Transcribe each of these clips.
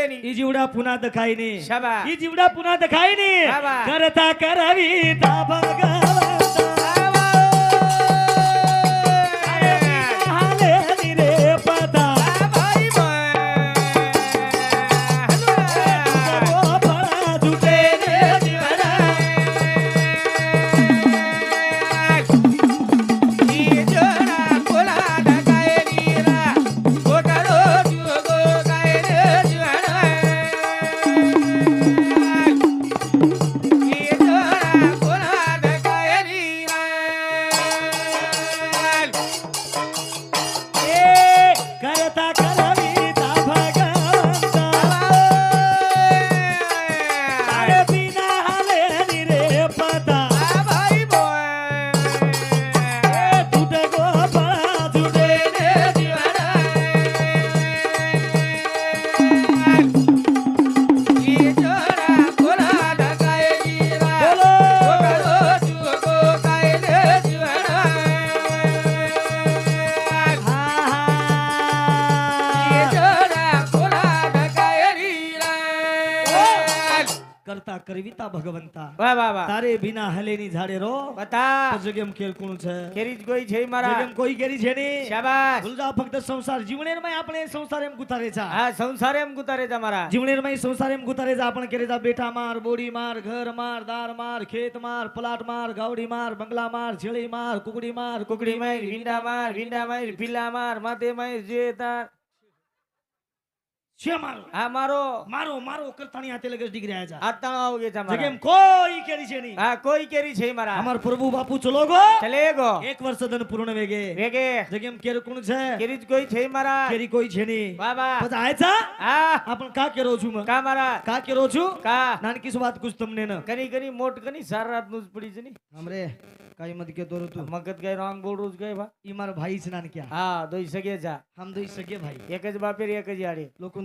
देनी ही जीवडा पुन्हा दखायने शाबा. ही जीवडा पुन्हा दखायने शाबा. करता करावी ताबा भगवा કરવિતા ભગવંતા વાહ વાહ વાહ તારે બિના હલેની ઝાડે રો બતા જગેમ ખેલ કોણ છે કેરી જ કોઈ છે મારા જગેમ કોઈ કેરી છે ને શાબાશ ભૂલજા ફક્ત સંસાર જીવણેર માં આપણે સંસાર એમ ગુતારે છે હા સંસાર એમ ગુતારે તમારા જીવણેર માં સંસાર એમ ગુતારે છે આપણે કેરે જા બેઠા માર બોડી માર ઘર માર દાર માર ખેત માર પલાટ માર ગાવડી માર બંગલા માર છેળી માર કુકડી માર કુકડી માર ભીંડા માર ભીંડા માર ભીલા માર માથે માર જે તાર છે મારો હા મારો મારો મારો કરતાની હાથે લગસ ડિગ્રી આયા છે આતા આવ ગે છે મારા જેમ કોઈ કેરી છે નહીં હા કોઈ કેરી છે મારા અમાર પ્રભુ બાપુ ચલો ગો ચલે ગો એક વર્ષ દન પૂર્ણ વેગે વેગે જેમ કેર કોણ છે કેરી જ કોઈ છે મારા કેરી કોઈ છે નહીં બાબા બધા આય છે હા આપણ કા કેરો છું મે કા મારા કા કેરો છું કા નાનકી સુ વાત કુછ તમને ન કરી કરી મોટ કરી સાર રાત નું જ પડી છે ની હમરે કાઈ મત કે દોરો તું મગત ગઈ રોંગ બોલ રોજ ગઈ બા ઈ મારો ભાઈ છે નાનક્યા હા દોઈ સગે જા હમ દોઈ સગે ભાઈ એક જ બાપેર એક જ યારે લોકો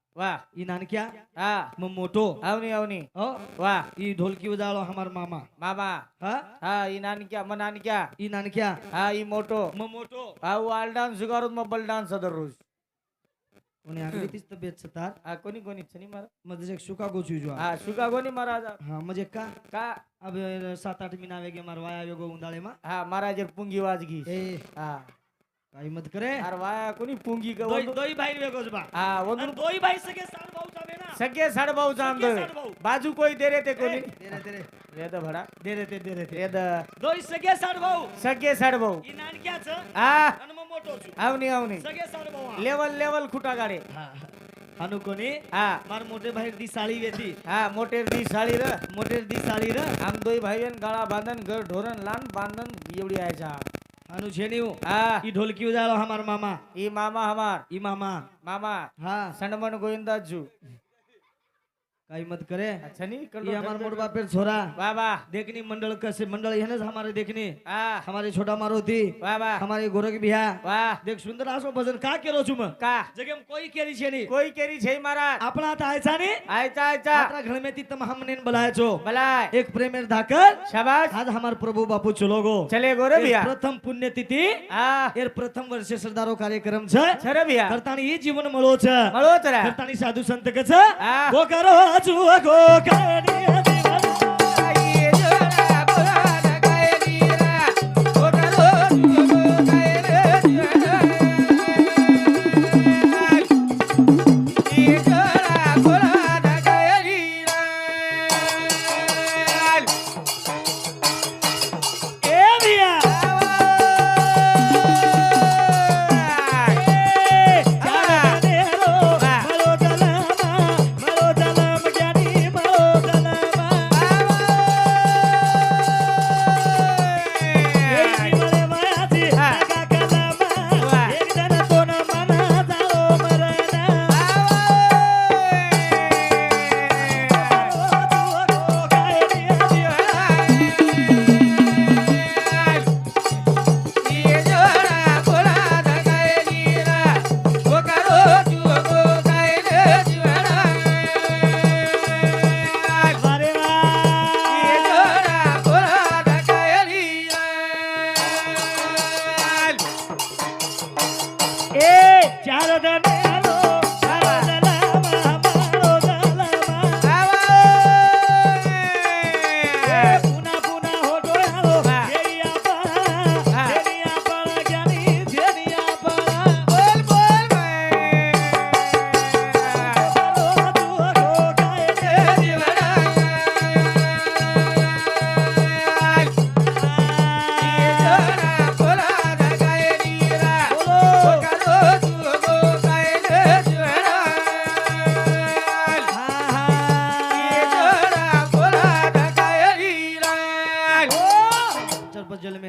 वाह ई नानकिया? हाँ. म मोटो आवनी आवनी. हो? वाह. ई ढोलकी बजा लो हमार मामा. मामा. हाँ? हाँ ई नानकिया म नानकिया. ई नानकिया? हाँ ई मोटो म मोटो हाँ वाल डांस जुगार म बल डान्स दररोज कोणी आगरी तीच तब्येत सतार? कोनी कोनी कोणी छनी मारा. म्हणजे शिकागो छु जो हा गोनी मरा मारा हाँ म्हणजे का? का? अब सात आठ मिनट वेगे मरवाया वेगो उंदाळे मा. हाँ मरा जर पुंगी वाजगी ए. हा. काही मत करे? अरे वा कोणी पुंगी ग दोई- दोई बा. हा आणि वंदून दोई सगळे साड भाऊ जावे बाजू कोई दे रे ते कोणी? भडा. दे रे ते दे रे ते. सगळे साड भाऊ सगळे साडभाऊ. ही आवनी आवनी. लेवल लेवल खुटा गाडे. हनु कोणी? हा. मार मोठे भाई दी साळी वेती हा मोठे दी साळी र. मोठे दी साळी र. आम दोई भाई गाळा बांधन घर ढोरण लान बांधन एवढी आहे जा. આનું છે નહીં હા. ઈ ઢોલકી ઉજાળો હમાર મામા. ઈ મામા હમાર ઈ મામા. મામા. હા. સંડમણ ગોવિંદાજુ काही मत करे? अच्छा नाही कर ये हमारे मोड़ बाप छोरा। वाह वाह देखनी मंडल कसे? मंडल हे ना हमारे देखनी। हमारे छोटा मारुती। वाह वाह हमारे गोरख बिहा वाह देख सुंदर असो भजन का केलो छु का? जगे कोई केरी छे नी। कोई केरी छे महाराज। आपणा आता आयचा नी? आयचा आयचा। आपणा घर में तम हमने नेन छो बलाय। एक प्रेमेर धाकर शाबाश आज हमार प्रभु बापू चलो गो। चले गोरे बिहा प्रथम पुण्य तिथि हां एर प्रथम वर्ष सरदारो कार्यक्रम छे। छरे बिहा करतानी ई जीवन मळो छे। मळो छे करतानी साधु संत के छे गो करो। చూగో కరణి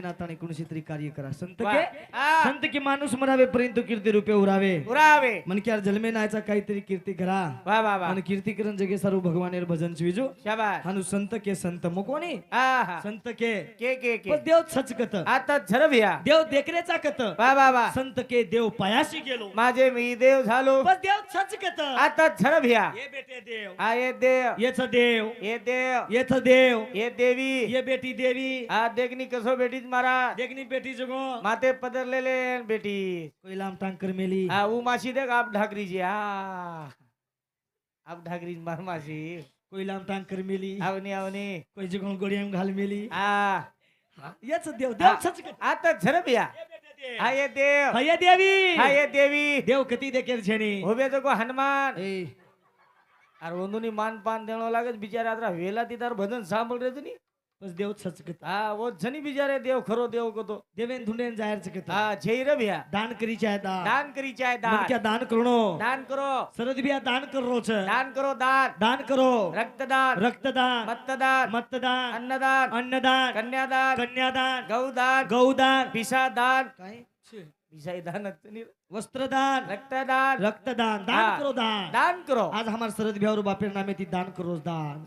नाताने कोणीशी तरी कार्य करा संत वा. के हा. संत की माणूस मरावे पर्यंत कीर्ती रूपे उरावे उरावे मनक्यार जन्मे नायचा काहीतरी कीर्ती करा वा वा वा आणि कीर्ती करण जगे सर्व भगवानेर भजन विजू शाबास हानु संत के संत हा संत के के के के पण देव सचकत आता झर भिया देव देखरेचा कत वा वा वा संत के देव पायाशी गेलो माझे मी देव झालो पण देव सचकत आता झर भिया ये बेटे देव हा ये देव येच देव ये देव येथ देव ये देवी ये बेटी देवी हा देखनी कसो बेटीच मारा देखनी बेटी जगो। माते पदरलेले बेटी. कोई लांब टांकर मेली। हा ऊ माशी देख आप ढाकरीची हा. आप ढाकरी मार माशी. कोई लांब टांकर मेली। आवनी आवनी. कोई जगो गोडियाम घाल मेली। हा. याच देव देव सचकत आता झर भिया हा ये देव. हय देवी। हा ये देवी. देव कती देखेर छेनी। उभे तो को हनुमान अरे ओंदुनी मान पान देणो लागत बिचारा आता वेला ती तार भजन सांभळ रे तुनी बस देव सचकत हा वो झनी बिचारे देव खरो देव कतो देवेन धुंडेन जाहीर चकत हा छेई रे भिया दान करी चाहे दान दान करी चाहे मन क्या दान दान करो दान करो सरद बिया दान कर रो छ दान करो दान दान करो रक्तदान रक्तदान मतदान मतदान अन्नदान अन्नदान कन्यादान कन्यादान गौदान गौदान पिसादान काय पिसाई दान वस्त्रदान रक्तदान रक्तदान दान. करो दान दान करो आज हमार सरद बिहार बापेर नामे ती दान करो दान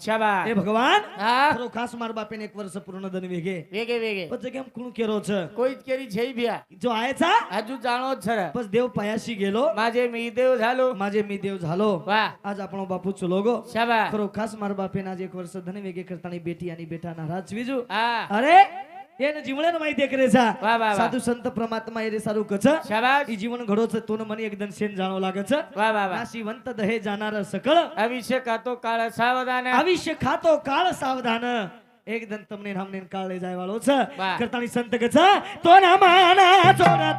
हे भगवान हा खरो खास मार बापेन एक वर्ष पूर्ण धन वेगे वेगे वेगे पण जगे कुण केरो छ कोईच केरी छेई भिया जो आयचा आजू जाणो छर बस देव पायाशी गेलो माझे मी देव झालो माझे मी देव झालो आज आपण बापू चलो गो शाबास खरो खास मार बापेन आज एक वर्ष धन वेगे करतानी बेटी आणि बेटा नाराज विजू अरे येन जीवनन माहिती करे वा. साधू संत परमात्मा हे रे सारू कच घडोच तोन मनी एकदम सेन जाणो लागच वा वा वा दहे जाणार सकळ आविष्य खातो काळ सावधान आयुष्य खातो काळ सावधान एकदम तमने नामने काळले जाय वाळोच संत कच तो ना चोरा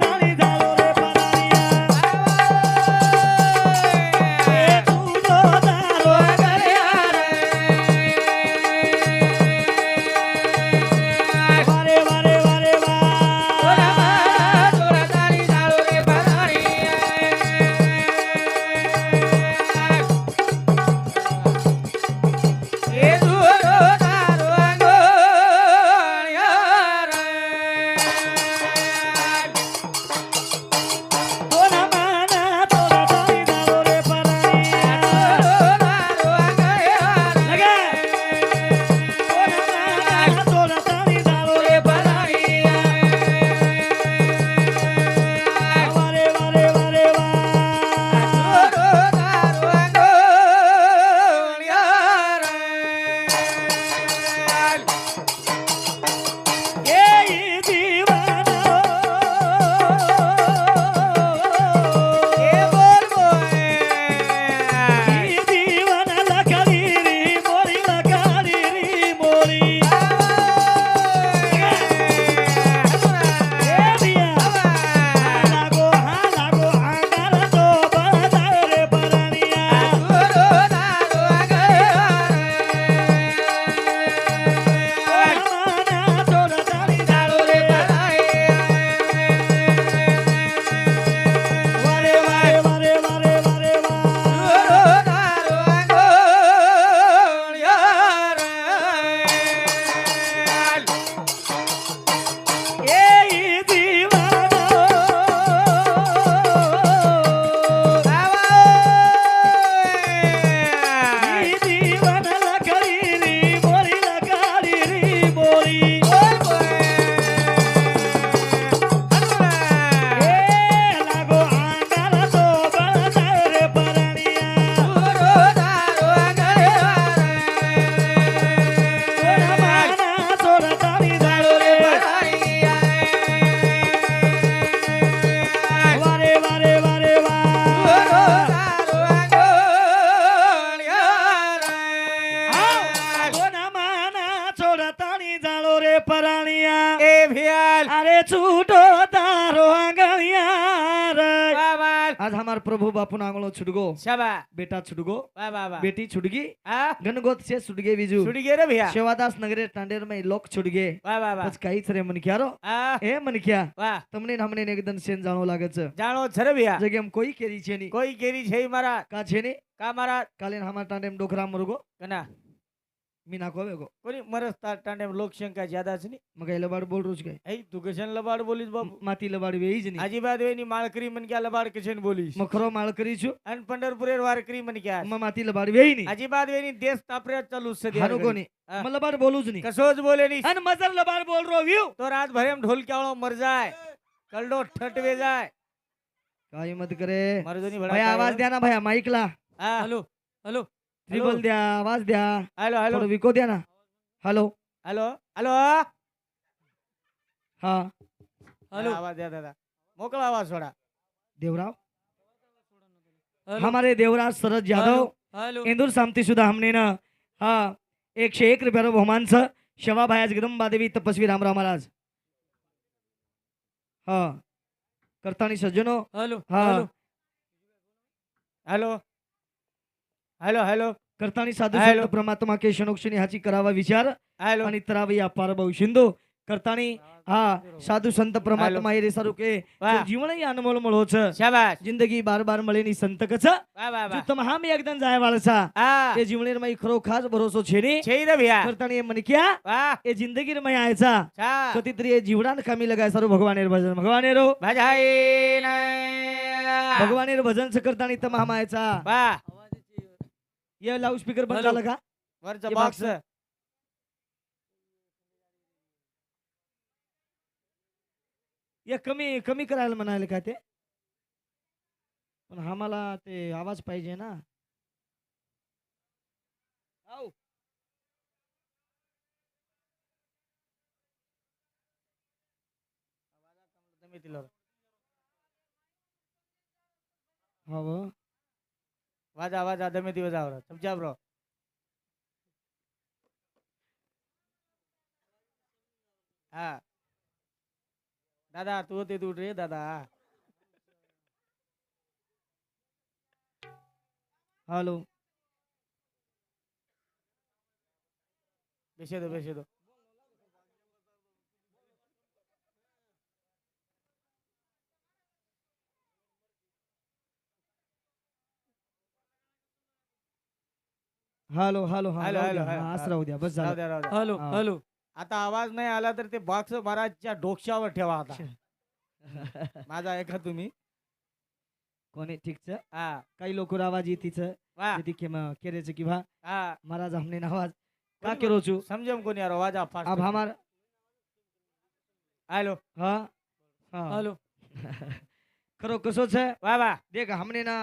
બાપુ આંગણો છૂટગો શાબા બેટા છૂટગો વાહ વાહ વાહ બેટી છૂટગી હા ગનગોત છે છૂટગે બીજું છૂટી ગયા રે ભિયા સેવાદાસ નગરે ટાંડેર માં લોક છૂટગે વાહ વાહ વાહ પછી કઈ છે રે મન ક્યારો હા એ મન ક્યા વાહ તમને ને હમને ને એકદમ સેન જાણો લાગે છે જાણો છરે ભિયા જગ્યા કોઈ કેરી છે ની કોઈ કેરી છે ઈ મારા કા છે ને કા મારા કાલે હમાર ટાંડેમ ડોકરા મુર્ગો કના मी नाखो बेगो कोणी? मरस ताट टांड्या लोकशंका ज्यादाच नाही? मग काय लबाड बोल रोज काय? ऐ तू कशाने लबाड बोलीस बाबू? माती लबाड वेईच नाही अजिबात वेणी माळकरी म्हण क्या लबाड कशाने बोलीस? मग खरो माळ करीଛୁ आणि पंढरपुरेर वारकरी म्हण क्या? मग माती लबाड वेई नाही अजिबात वेणी देश तापऱ्यात चालू सध्या हारो कोणी हा. मग लबाड बोलूच नाही कसोच बोले नी. आणि मजर लबाड बोल रो व्ह्यू. तो रात भरेम ढोल केवळो मर जाय. कलडो ठटवे जाय. काय मत करे. आवाज द्या ना भया माईकला. Hello hello. ट्रिबल द्या आवाज द्या. हॅलो हॅलो थोडं विको द्या ना. हॅलो हॅलो हॅलो हा. हॅलो आवाज द्या दादा मोकळा आवाज सोडा. देवराव? हमारे देवराज शरद यादव. हॅलो इंदूर सामती सुद्धा हमने ना हा एकशे एक रुपयानं बहुमानचं. शवाभाया जगदंबा देवी तपस्वी रामराव महाराज. हा. करतानी सज्जनो. हॅलो हा. हॅलो हॅलो हॅलो करतानी साधू हॅलो. संत परमात्मा के शनोक्षणी हाची करावा विचार हॅलो आणि तरावी अपार भाऊ शिंदो करतानी हा साधू संत परमात्मा हे रे सारुके वाह. जीवनही अनमोल મળો છે शाबाश जिंदगी बार बार મળેની સંતક છે वा वा वा જો તમે હામે એકદમ જાય વાળસા हा એ જીવણીમાં ઈ ખરો ખાસ ભરોસો છે ની छेई रे भैया કરતાની એ મનક્યા वा એ जिंदगी में आयचा छा कधीतरी ए जीवनान कामी लगाय सारू भगवानेर भजन भगवानेरो भजाई भगवानेर भजन स करतानी तमा हमायचा वा ये लाऊड स्पीकर बंद. झालं का वरचं हे बॉक्स. ये कमी कमी करायला म्हणाले का ते पण आम्हाला ते आवाज पाहिजे ना आऊ. हा व. वाजा वाजा दमे दिवस आवरा. चुपचाप ब्रो. हा. दादा तू ते तू रे दादा. हॅलो. बेशेदो बेशेदो. हॅलो हॅलो हा हॅलो, हॅलो, हा, असं हॅलो. राहू द्या. बस राहू झालं द्या राहू द्या. हॅलो हा. हॅलो आता आवाज नाही आला तर ते बॉक्स महाराजच्या डोक्यावर ठेवा आता. माझा ऐका तुम्ही? कोणी? ठीकच? हा. काही लोक आवाज येतीचं वा. केरेचं किंवा हा. महाराज हमने आवाज. का कोणी केरो छु समजम कोणी यार वाजा फास्ट अब हमार हॅलो हा. हा. हॅलो खरो कसो છે? वा वा देख हमने ना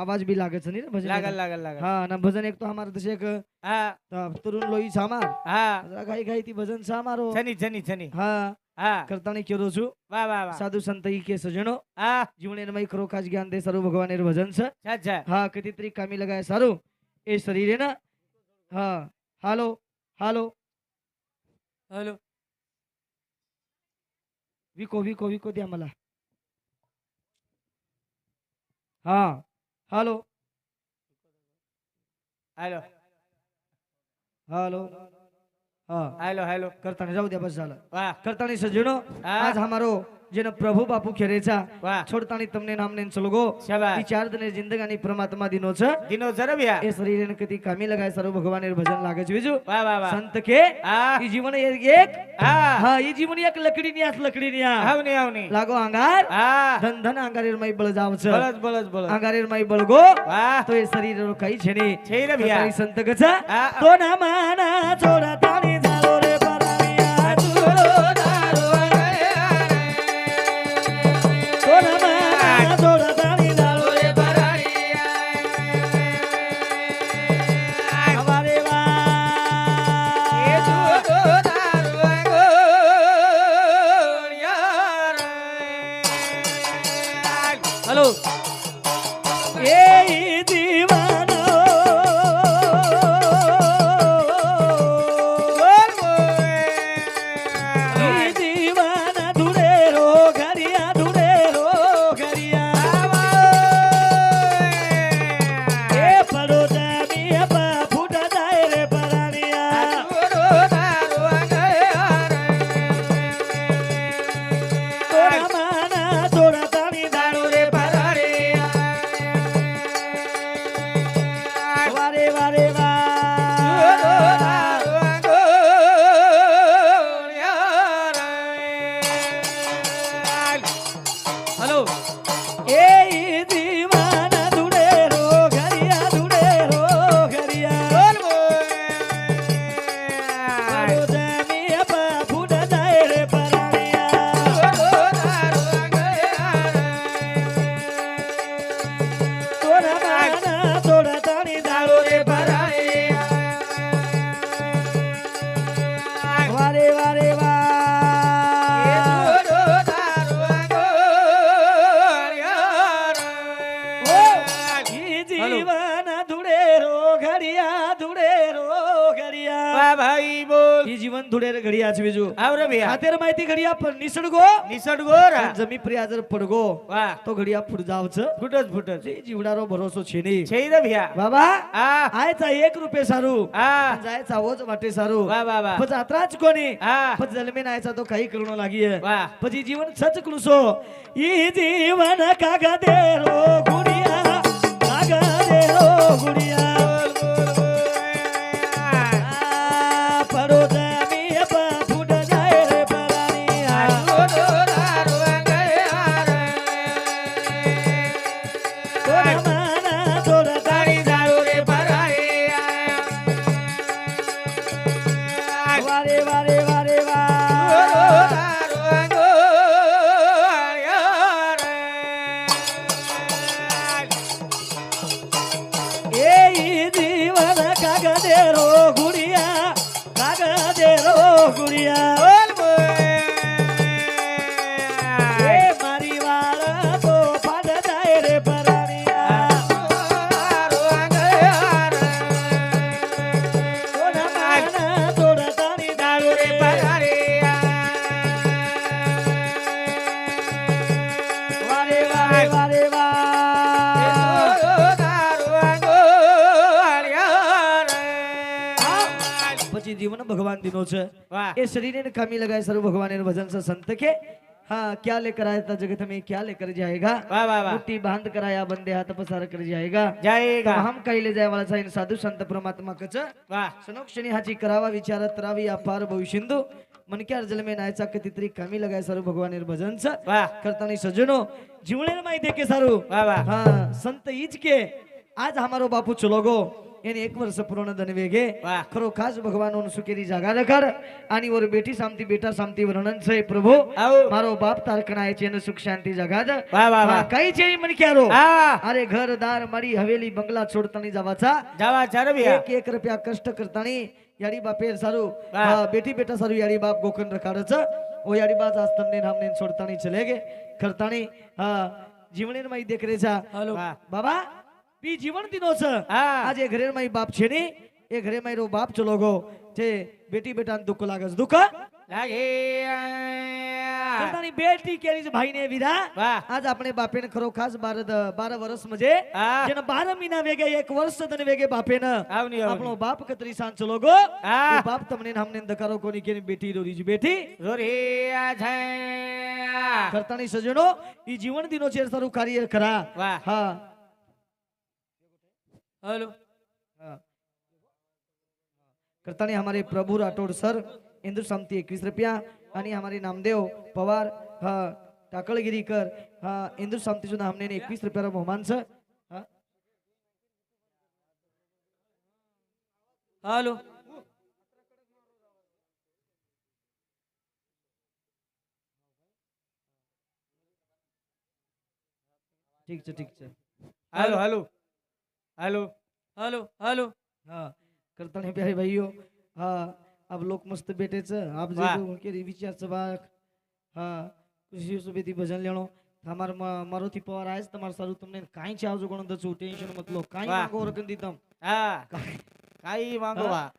आवाज भी लागे छ नि रे भजन लागल। लागल लागल हा ना भजन एक तो हमार तसे एक हा त तरुण लोई छ हमार हा घाई घाई ती भजन छ हमारो छनी छनी छनी हा हा करतानी केरो छु वा वा वा साधू संत ई के सजनो हा जीवने मई खरो खास ज्ञान दे सर्व भगवानेर भजन छ अच्छा अच्छा हा कितीतरी कामी लगाय सारू ए शरीर आहे ना हा हॅलो हॅलो हॅलो विको विको विको द्या मला हा. हॅलो. हॅलो. हॅलो. हा. Hello hello. करताना जाऊ द्या बस झालं. करतानी सज्जनो हा. आज हमारो જેનો પ્રભુ બાપુ ખેરેચા છોડતાની તમને નામને ચલગો વિચાર દને જિંદગાની પરમાત્મા દિનો છે દિનો જરવ્યા એ શરીર ને કદી કામી લગાય સારું ભગવાન ભજન લાગે છે બીજું વાહ વાહ સંત કે ઈ જીવન એક હા ઈ જીવન એક લકડી ની આસ લકડી ની આ આવની આવની લાગો આંગાર ધન ધન આંગારેર મય બળ જાવ છે બળજ બળજ બળ આંગારેર મય બળગો તો એ શરીર રો કઈ છે ની છે રે ભયા સંત ગજા તો ના માના છોરા राहतेर माहिती घडिया पण निसडगो निसडगो जमी प्रिया जर पडगो वा. तो घडिया फुट जावच. फुटच फुटच. जीवडा रो भरोसो छेनी. छेद रे भिया. बाबा आयचा एक रुपये सारू. जायचा होच वाटे सारू. वा पण जात्राच कोणी? पण जन्मे नायचा तो काही करणो लागी पण जीवन सच कृसो ई जीवन कागदेरो गुडिया. कागदेरो गुडिया. भगवान दिनो छे शरीर ने कमी लगाए सर्व भगवान भजन से संत के हाँ क्या लेकर आया था जगत में? क्या लेकर जाएगा? वाह वाह मुट्ठी बांध कर आया बंदे हाथ पसार कर जाएगा। जाएगा। हम कहीं ले जाए वाला इन साधु संत परमात्मा कच सुनो क्षणी हाची करावा विचार तरावी अपार भविष्यंदू मन के अर्जल में नायचा कितीतरी कमी लगाए सारू भगवान भजन च करताना सजनो जीवने माहिती के सारू। हा संत ईच के। आज हमारो बापू चलोगो એને એક વર્ષ પૂર્ણ ધન વેગે વાહ. ખરો ખાસ ભગવાનોનું સુકેરી જાગા રખડ આની ઓર બેટી સામતી બેટા સામતી વર્ણન છે પ્રભુ આવો. મારો બાપ તાર કણાય છે એને સુખ શાંતિ જગાદ વાહ વાહ વાહ કઈ છે ઈ મને ક્યારો આ અરે ઘર દાર મારી હવેલી બંગલા છોડતાની જવા છા જવા ચાર ભૈયા એક એક રૂપિયા કષ્ટ કરતાની યાડી બાપે સારું વાહ. હા, બેટી બેટા સારું યાડી બાપ ગોકન રખાડે છે ઓ યાડી બાપ આજ તમને નામને છોડતાની ચલે ગે કરતાની હા જીવણે માં દેખ રે છે હલો વાહ બાબા બી જીવન દિનો છે આજે ઘરે માં બાપ છે ને એ ઘરે માં રો બાપ ચલો ગો જે બેટી બેટા દુઃખ લાગે છે. દુઃખ લાગે. પોતાની બેટી કેરી છે ભાઈ ને વિધા આજ આપણે બાપે ને ખરો ખાસ બાર દ- બાર વર્ષ મજે જેને બાર મહિના વેગે એક વર્ષ તને વેગે બાપે ને આવની. આપણો બાપ કતરી સાંજ ચલો ગો બાપ તમને નામને દકારો કોની કેની બેટી રોરી છે. બેટી? રોરી આ છે. કરતાની સજણો ઈ જીવન દિનો છે સારું કાર્ય વાહ. હા. हेलो। हाँ। करता नहीं हमारे प्रभु राठौड़ सर इंदू समती एकवीस रुपया आणि हमारे नामदेव पवार हा टाकळगिरीकर हा इंदू समती सुद्धा हमने एकवीस रुपयाला बहुमान सर। हॅलो। ठीक छ ठीक छ। Hello hello. Hello. Hello hello. हा करता नहीं प्यारे भाइयों हाँ अब लोग मस्त बैठे थे आप जो उनके रिविचार से बाहर हाँ कुछ सुबह दी भजन लेनो हमार मारुती पवार आये तो हमारे साथ तुमने कहीं चाव जो करना दस उठेंगे ना मतलब कहीं मांगो रखने दी तुम हाँ कहीं मांगो बाहर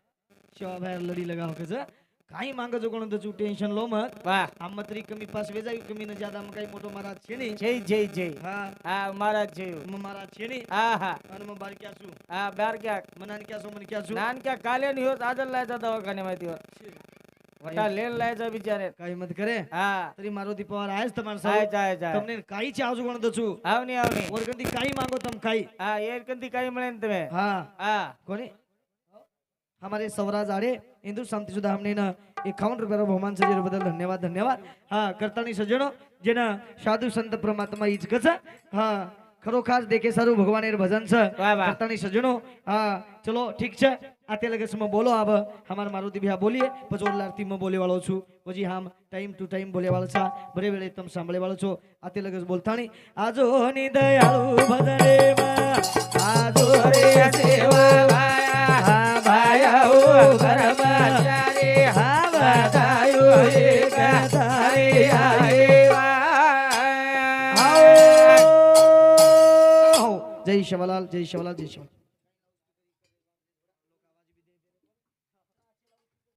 चाव भाई लड़ी लगा हो कैसे काही मांग जोगण तू टेन्शन लो मत वाह तरी कमी पास वेजा कमी ना ज्यादा काही मोठो महाराज छेणी जय जय जय. हा. हा महाराज जय. म महाराज छेणी हा हा. अन म बार क्या सु? हा बारक्या क्या. मनान क्या म्हणजे असू क्या सु? नान क्या काले नि होत लायचा दवाखाने माहिती वटा लेन काही मत करे. हा. तरी मारुती पवार आहेस तुम्हाला सा काही ची आजू म्हणत असू आवनी नाही कंदी काही मांगो तम काही. हा कंदी काही मिळेन तुम्ही. हा. हा. कोणी? हमारे सौराज आड़े हिंदू शांति सुधा हमने ना इक्यावन रुपये बहुमान सजे बदल धन्यवाद धन्यवाद। हाँ करतानी सज्जनो जेना साधु संत परमात्मा इज कस हाँ खरोखर देखे सारू भगवान भजन से। करतानी सज्जनो हाँ चलो ठीक है आते लगे समय बोलो अब हमारे मारुति भैया बोलिए पचोल लारती में बोले वालों छू। पी हम टाइम टू टाइम बोले वालों छा बड़े वेळे तुम सांभळे वालों छो। आते लगे बोलता नहीं आजो नि दयालु भजन रे आजो रे सेवा शिवलाल जय शिवलाल जय शिवलाल